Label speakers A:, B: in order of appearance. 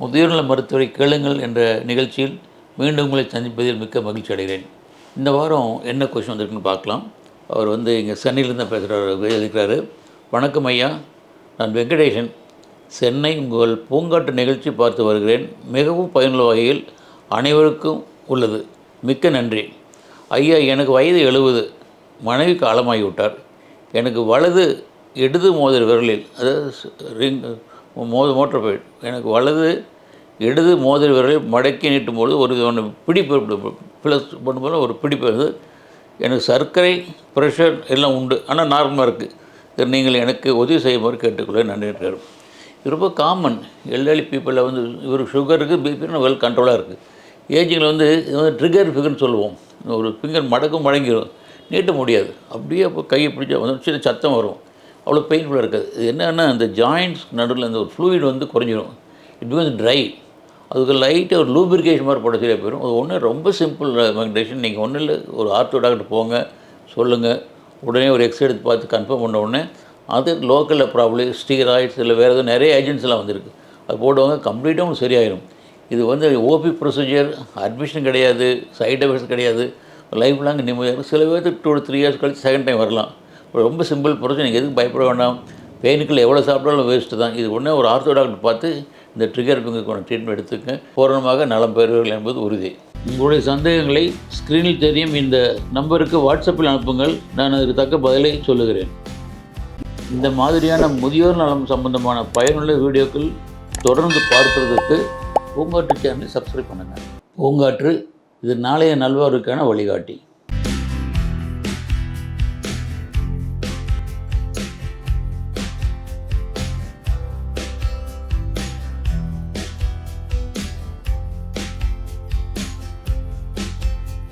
A: முதியோர்நல மருத்துவரை கேளுங்கள் என்ற நிகழ்ச்சியில் மீண்டும் உங்களை சந்திப்பதில் மிக்க மகிழ்ச்சி அடைகிறேன். இந்த வாரம் என்ன கொஷின் வந்திருக்குன்னு பார்க்கலாம். அவர் வந்து இங்கே சென்னையிலேருந்து தான் பேசுகிறார் எழுதிக்கிறாரு வணக்கம் ஐயா நான் வெங்கடேஷன் சென்னை உங்கள் பூங்காட்டு நிகழ்ச்சி பார்த்து வருகிறேன். மிகவும் பயனுள்ள வகையில் அனைவருக்கும் உள்ளது. மிக்க நன்றி. ஐயா எனக்கு வயது எழுபது. மனைவி காலமாகிவிட்டார். எனக்கு வலது இடது மோதிர விரலில் அதாவது ரிங் மோது மோட்டர் போயிடும் எனக்கு வலது இடது மோதிர விரலை மடக்கி நீட்டும் பொழுது ஒரு ஒன்று பிடிப்பு ப்ளஸ் பண்ணும்போது ஒரு பிடிப்பு வருது. எனக்கு சர்க்கரை ப்ரெஷர் எல்லாம் உண்டு. ஆனால் நார்மலாக இருக்குது நீங்கள் எனக்கு உதவி செய்யுமாறு கேட்டுக்கொள்ள நன்றி இது ரொம்ப காமன் எல்எலி பீப்புளில் வந்து இவர் சுகருக்கு பிபின்னு வெல் கண்ட்ரோலாக இருக்குது ஏஜிங்கில் வந்து இது வந்து ட்ரிகர் ஃபிகர்னு சொல்லுவோம். ஒரு ஃபிங்கர் மடக்கும் மடங்கிடும் நீட்ட முடியாது. அப்படியே அப்போ கையை பிடிச்சா வந்து சின்ன சத்தம் வரும். அவ்வளோ பெயின்ஃபுல்லாக இருக்காது. இது என்னென்னா அந்த ஜாயின்ட்ஸ் நடுவில் அந்த ஒரு ஃப்ளூயிட் வந்து குறைஞ்சிரும். இட் பிகாஸ் ட்ரை அதுக்கு லைட்டாக ஒரு லூபிரிகேஷன் மாதிரி போட சரியாக போயிடும். அது ஒன்று ரொம்ப சிம்பிள் மெடிடேஷன் நீங்கள் ஒன்றும் இல்லை ஒரு ஆர்த்தோ டாக்டர் போங்க சொல்லுங்கள் உடனே ஒரு எக்ஸ்ரே எடுத்து பார்த்து கன்ஃபார்ம் பண்ண உடனே அது லோக்கலில் ப்ராப்ளம் ஸ்டீராய்ட்ஸ் இல்லை வேறு எதுவும் நிறைய ஏஜென்ட்ஸ்லாம் வந்திருக்கு. அது போடுவாங்க கம்ப்ளீட்டாக உங்களுக்கு சரியாயிடும் இது வந்து ஓபி ப்ரொசீஜர் அட்மிஷன் கிடையாது சைட் எஃபெக்ட்ஸ் கிடையாது. லைஃப் லாங் நிம்மதியாக இருக்கும். சில பேருக்கு டூ த்ரீ இயர்ஸ் கழிச்சு செகண்ட் டைம் வரலாம். ரொம்ப சிம்பிள் ப்ரொசீஜர் நீங்கள் எதுக்கு பயப்பட வேண்டாம். பெயினுக்குள்ள எவ்வளோ சாப்பிட்டாலும் வேஸ்ட்டு தான். இது உடனே ஒரு ஆர்த்தோ டாக்டர் பார்த்து இந்த ட்ரிகர் பிங்குக்கான ட்ரீட்மெண்ட் எடுத்துக்க பூரணமாக நலம் பெறுவீர்கள் என்பது உறுதி. உங்களுடைய சந்தேகங்களை ஸ்க்ரீனில் தெரியும். இந்த நம்பருக்கு வாட்ஸ்அப்பில் அனுப்புங்கள். நான் அதுக்கு தக்க பதிலை சொல்லுகிறேன். இந்த மாதிரியான முதியோர் நலம் சம்பந்தமான பயனுள்ள வீடியோக்கள் தொடர்ந்து பார்ப்பதற்கு பூங்காற்று சேனலை சப்ஸ்கிரைப் பண்ணுங்கள் பூங்காற்று இது நாளைய நல்வாருக்கான வழிகாட்டி.